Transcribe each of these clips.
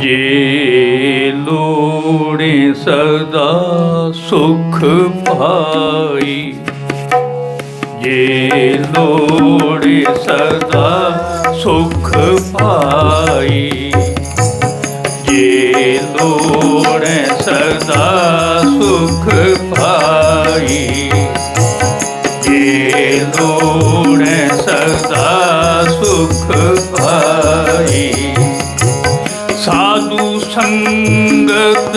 ਜੇ ਲੋੜੇ ਸਦਾ ਸੁਖ ਪਾਈ। ਜੇ ਲੋੜੇ ਸਦਾ ਸੁਖ ਪਾਈ। ਜੇ ਲੋੜੇ ਸਦਾ ਸੁਖ ਪਾਈ। ਜੇ ਲੋੜੇ ਸਦਾ ਸੁਖ ਪਾਈ। ਸੰਗਤ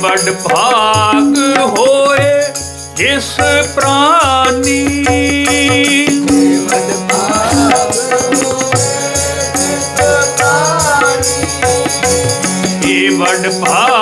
ਵੱਡ ਭਾਗ ਹੋਏ ਜਿਸ ਪ੍ਰਾਨੀ। ਵੱਡ ਭਾਗ ਇਹ ਵੱਡ ਭਾਗ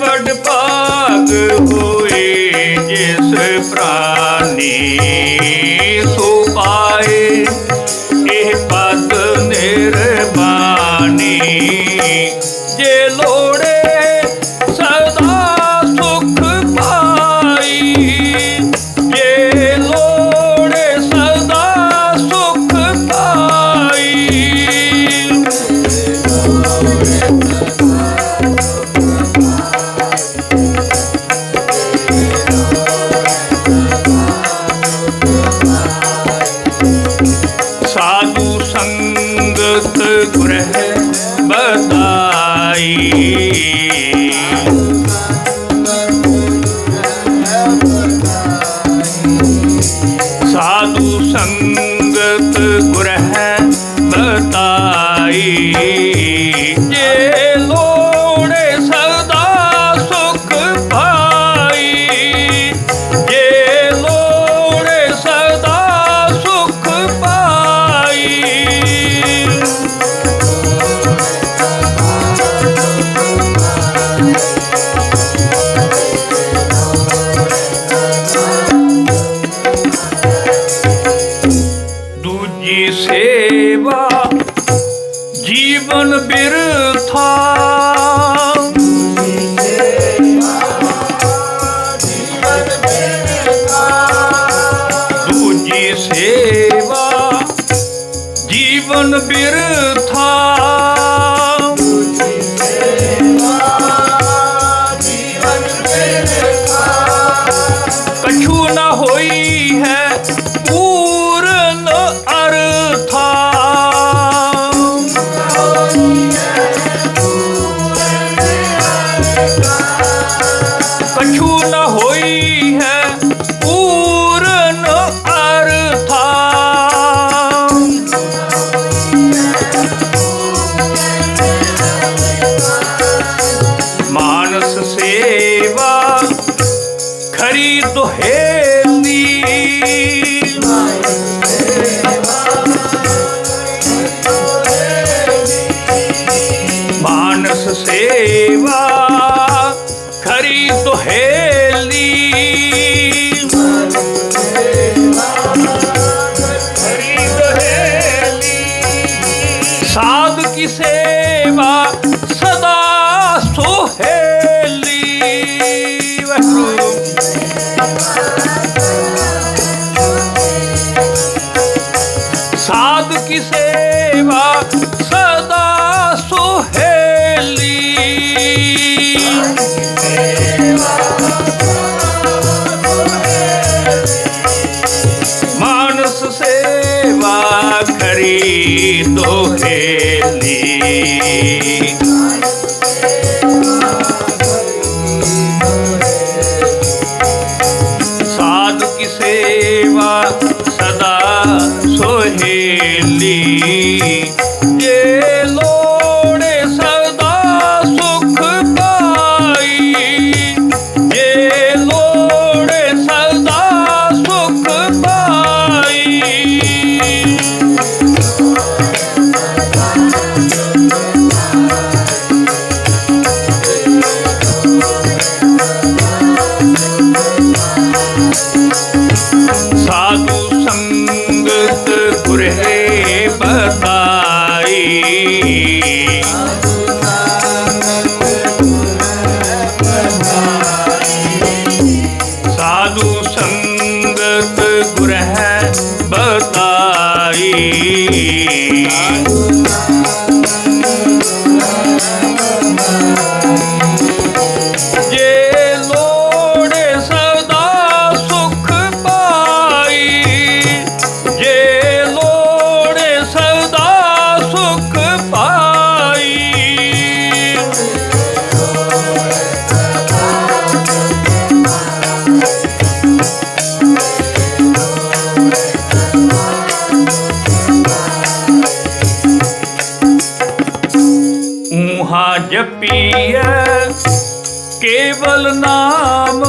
ਵੱਡ ਭਾਗ ਹੋਏ ਜਿਸ ਪ੍ਰਾਨੀ ਸੋ ਪਾਏ। ਇਹ ਪਦ ਨਿਰਮਾਨੀ ਜੇ ਲੋੜੇ ਸਦਾ ਸੁਖ ਪਾਈ। ਜੇ ਲੋੜੇ ਸਦਾ ਸੁਖ ਪਾਈ। ਦੂਜੀ ਸੇਵਾ ਜੀਵਨ ਬਿਰਥਾ। நீ ਜਪੀਐ ਕੇਵਲ ਨਾਮ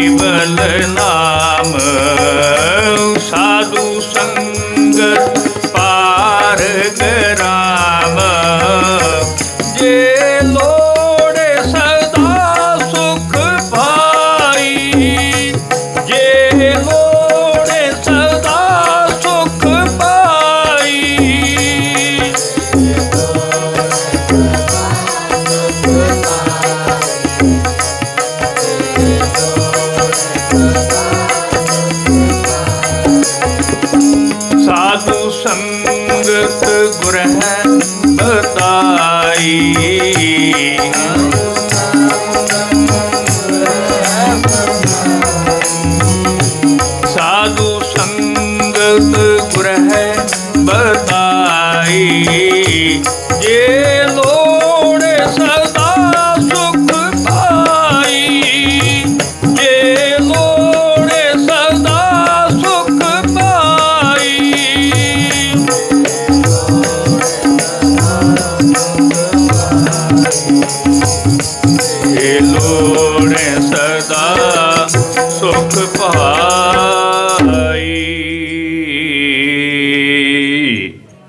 ਕੇਵਲ ਨਾਮ ਸਾਧੂ ਸੰਗਤ